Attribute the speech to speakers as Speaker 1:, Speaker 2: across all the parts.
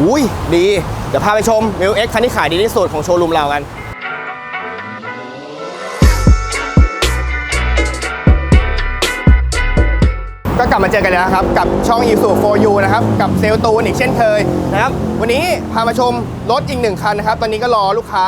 Speaker 1: อุ้ยดี เดี๋ยวพาไปชม m ิวเอ็กคันที่ขายดีที่สุดของโชว์รูมเรากันก็กลับมาเจอกันแล้วครับ กับช่อง i s u 4 u นะครับ กับเซลตูนอีกเช่นเคยนะครับ วันนี้พามาชมรถอีกหนึ่งคันนะครับ ตอนนี้ก็รอลูกค้า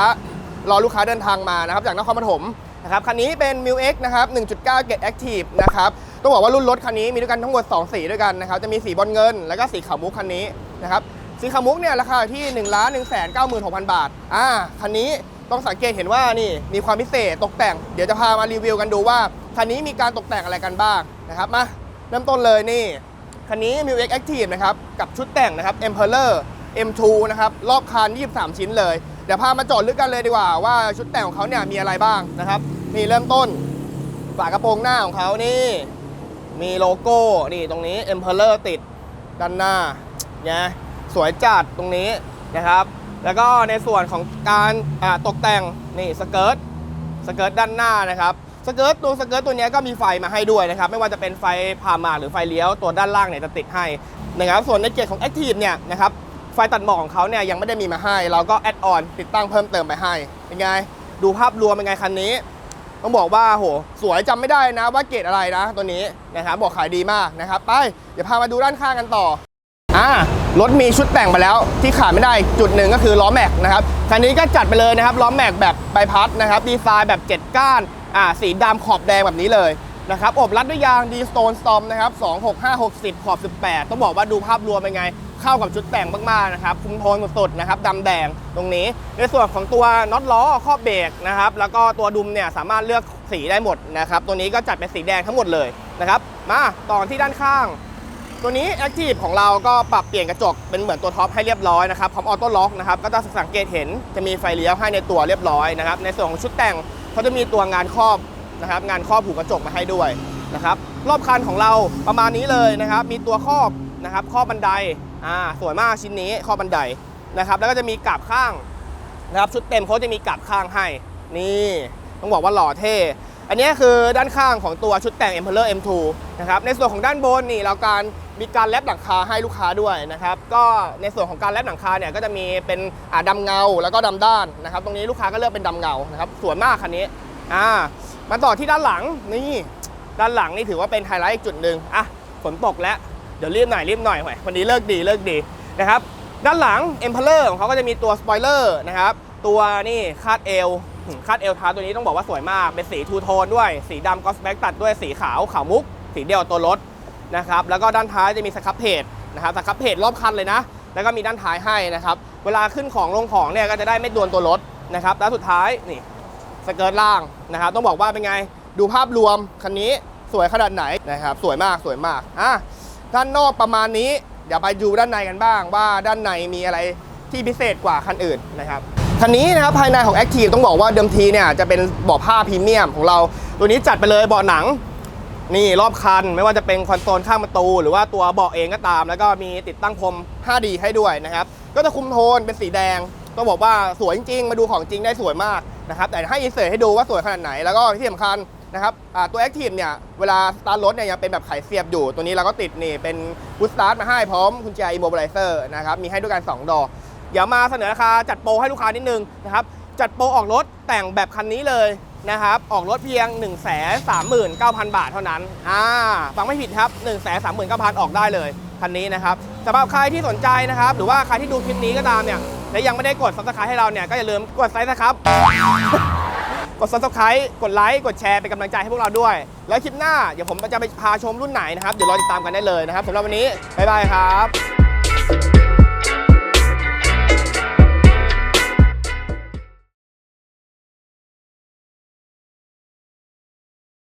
Speaker 1: รอลูกค้าเดินทางมานะครับ จากนครปฐมนะครับคันนี้เป็น m ิวเอ็กนะครับ 1.9 Get Active นะครับต้องบอกว่ารุ่นรถคันนี้มีด้วยกันทั้งหมด 2 สีด้วยกันนะครับ จะมีสีบอลเงิน แล้วก็สีขาวมุกคันนี้นะครับ สีขาวมุกเนี่ยราคาที่1 1 9 6 0 0 0 บาท อ่า คันนี้ต้องสังเกตเห็นว่านี่มีความพิเศษตกแต่ง เดี๋ยวจะพามารีวิวกันดูว่า คันนี้มีการตกแต่งอะไรกันบ้างนะครับ มาเริ่มต้นเลยนี่ คันนี้ m ิว X Active นะครับ กับชุดแต่งนะครับ Emperor M2 นะครับ รอบคัน 23 ชิ้นเลย เดี๋ยวพามาจอดลึกกันเลยดีกว่าว่าชุดแต่งของเขาเนี่ยมีอะไรบ้างนะครับ นี่เริ่มต้นฝากระโปรงหน้าของเขานี่ มีโลโก้นี่ตรงนี้ Emperor ติดด้านหน้าเนี่ย สวยจัดตรงนี้นะครับ แล้วก็ในส่วนของการตกแต่งนี่สเกิร์ตสเกิร์ตด้านหน้านะครับสเกิร์ตตัวสเกิร์ตตัวนี้ก็มีไฟมาให้ด้วยนะครับ ไม่ว่าจะเป็นไฟผ่าหมากหรือไฟเลี้ยวตัวด้านล่างเนี่ยจะติดให้นะครับส่วนในเกียร์ของ Active เนี่ยนะครับไฟตัดหมอกของเขาเนี่ยยังไม่ได้มีมาให้ เราก็แอดออนติดตั้งเพิ่มเติมไปให้เป็นไงดูภาพรวมเป็นไงคันนี้ต้องบอกว่าโหสวยจำไม่ได้นะว่าเกรดอะไรนะตัวนี้นะครับบอกขายดีมากนะครับ ไปเดี๋ยวพามาดูด้านข้างกันต่ออ่า รถมีชุดแต่งมาแล้วที่ขาดไม่ได้จุดหนึ่งก็คือล้อแม็กนะครับคันนี้ก็จัดไปเลยนะครับล้อแม็กแบบใบพัดนะครับดีไซน์แบบ 7 ก้านอ่าสีดำขอบแดงแบบนี้เลยนะครับอบรัดด้วยยางดีสโตนสตอมนะครับ2 6 5 6 0 ขอบ 18 ต้องบอกว่าดูภาพรวมเป็นไง เข้ากับชุดแต่งมากๆนะครับคุมโทนสุดๆนะครับดำแดงตรงนี้ ในส่วนของตัวน็อตล้อครอบเบรกนะครับแล้วก็ตัวดุมเนี่ยสามารถเลือกสีได้หมดนะครับตัวนี้ก็จัดเป็นสีแดงทั้งหมดเลยนะครับมาต่อที่ด้านข้าง ตัวนี้ Active ของเราก็ปรับเปลี่ยนกระจกเป็นเหมือนตัวท็อปให้เรียบร้อยนะครับพร้อมออโต้ล็อกนะครับก็จะสังเกตเห็นจะมีไฟเลี้ยวให้ในตัวเรียบร้อยนะครับในส่วนของชุดแต่งเขาจะมีตัวงานครอบนะครับงานครอบผูกกระจกมาให้ด้วยนะครับรอบคันของเราประมาณนี้เลยนะครับมีตัวครอบนะครับครอบบันไดอ่าสวยมากชิ้นนี้ครอบบันไดนะครับแล้วก็จะมีกาบข้างนะครับชุดเต็มเขาจะมีกาบข้างให้นี่ต้องบอกว่าหล่อเท่ อันนี้คือด้านข้างของตัวชุดแต่ง Emperor M2 นะครับในส่วนของด้านบนนี่เราการมีการแลบหลังคาให้ลูกค้าด้วยนะครับก็ในส่วนของการแลบหลังคาเนี่ยก็จะมีเป็นอ่าดำเงาแล้วก็ดำด้านนะครับตรงนี้ลูกค้าก็เลือกเป็นดำเงานะครับสวยมากคันนี้อ่ามาต่อที่ด้านหลังนี่ด้านหลังนี่ถือว่าเป็นไฮไลท์อีกจุดหนึ่งอะฝนตกแล้วเดี๋ยวรีบหน่อยรีบหน่อยหน่อยวันนี้เลิกดีเลิกดีนะครับด้านหลัง Emperor ของเขาก็จะมีตัวสปอยเลอร์นะครับตัวนี่คาดเอว คาดเอลท้าตัวนี้ต้องบอกว่าสวยมาก เป็นสีทูโทนด้วย สีดำกอสแบ็กตัดด้วยสีขาวขาวมุก สีเดียวตัวรถนะครับ แล้วก็ด้านท้ายจะมีสครับเพจนะครับสครับเพจรอบคันเลยนะ แล้วก็มีด้านท้ายให้นะครับ เวลาขึ้นของลงของเนี่ยก็จะได้ไม่โดนตัวรถนะครับ แล้วสุดท้ายนี่สเกิร์ตล่างนะครับ ต้องบอกว่าเป็นไง ดูภาพรวมคันนี้สวยขนาดไหนนะครับ สวยมากสวยมาก อะ ด้านนอกประมาณนี้ เดี๋ยวไปดูด้านในกันบ้างว่าด้านในมีอะไร ที่พิเศษกว่าคันอื่นนะครับคันนี้นะครับภายในของ Active ต้องบอกว่าเดิมทีเนี่ยจะเป็นเบาะผ้าพรีเมียมของเรา ตัวนี้จัดไปเลยเบาะหนังนี่รอบคันไม่ว่าจะเป็นคอนโซลข้างประตู หรือว่าตัวเบาะเองก็ตาม แล้วก็มีติดตั้งพรม 5D ให้ด้วยนะครับ ก็จะคุมโทนเป็นสีแดงต้องบอกว่าสวยจริงๆ มาดูของจริงได้สวยมากนะครับ แต่ให้อินเสิร์ตให้ดูว่าสวยขนาดไหน แล้วก็ที่สำคัญนะครับตัว Active เนี่ย เวลาสตาร์ทรถเนี่ยยังเป็นแบบไขเสียบอยู่ ตัวนี้เราก็ติดนี่เป็นบูสตาร์ทมาให้พร้อมกุญแจ immobilizer นะครับ มีให้ด้วยกันสองดอก เดี๋ยวมาเสนอราคาจัดโปรให้ลูกค้านิดนึงนะครับ จัดโปรออกรถแต่งแบบคันนี้เลยนะครับ ออกรถเพียง 1 3 9 0 0 0 บาทเท่านั้น อ่า ฟังไม่ผิดครับ 1 3 9 0 0 0 ออกได้เลย คันนี้นะครับสำหรับใครที่สนใจนะครับ หรือว่าใครที่ดูคลิปนี้ก็ตามเนี่ย และยังไม่ได้กด subscribe ให้เราเนี่ย ก็อย่าลืมกดไลค์นะครับ กด subscribe กดไลค์ กดแชร์ เป็นกำลังใจให้พวกเราด้วย แล้วคลิปหน้า เดี๋ยวผมจะไปพาชมรุ่นไหนนะครับ เดี๋ยวรอติดตามกันได้เลยนะครับสำหรับวันนี้ บ๊ายบายครับ